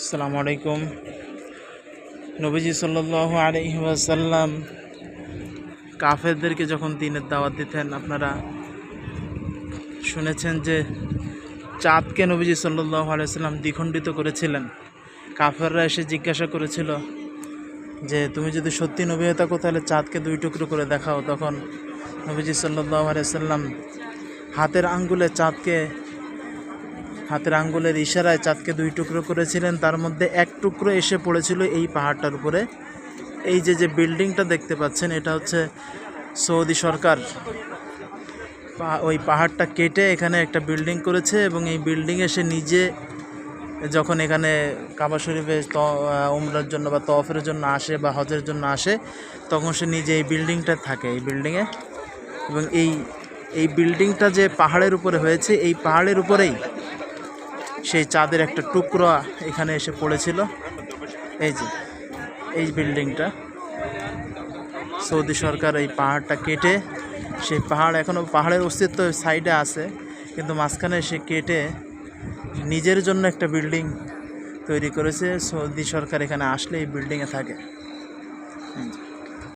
আসসালামু আলাইকুম। নবীজি সাল্লাহ আলহি ওয়াসাল্লাম কাফেরদেরকে যখন দিনের দাওয়াত দিতেন, আপনারা শুনেছেন যে চাঁদকে নবীজি সাল্লাহ আলাইসাল্লাম দ্বিখণ্ডিত করেছিলেন। কাফেররা এসে জিজ্ঞাসা করেছিল যে, তুমি যদি সত্যি নবী হয়ে থাকো, তাহলে চাঁদকে দুই টুকরো করে দেখাও। তখন নবীজি সাল্লাহ আলাইসাল্লাম হাতের আঙ্গুলে চাঁদকে হাতের আঙ্গুলের ইশারায় চাঁদকে দুই টুকরো করেছিলেন, তার মধ্যে এক টুকরো এসে পড়েছিল এই পাহাড়টার উপরে। এই যে যে বিল্ডিংটা দেখতে পাচ্ছেন, এটা হচ্ছে সৌদি সরকার। ওই পাহাড়টা কেটে এখানে একটা বিল্ডিং করেছে এবং এই বিল্ডিংয়ে সে নিজে যখন এখানে কাবা শরীফে উমরার জন্য বা তফের জন্য আসে বা হজের জন্য আসে, তখন সে নিজে এই বিল্ডিংটা থাকে, এই বিল্ডিংয়ে এবং এই এই বিল্ডিংটা যে পাহাড়ের উপরে হয়েছে, এই পাহাড়ের উপরেই সেই চাঁদের একটা টুকরো এখানে এসে পড়েছিল। এই যে, এই বিল্ডিংটা। সৌদি সরকার এই পাহাড়টা কেটে, সেই পাহাড় এখনও পাহাড়ের অস্তিত্ব সাইডে আছে, কিন্তু মাঝখানে সে কেটে নিজের জন্য একটা বিল্ডিং তৈরি করেছে। সৌদি সরকার এখানে আসলে এই বিল্ডিংয়ে থাকে।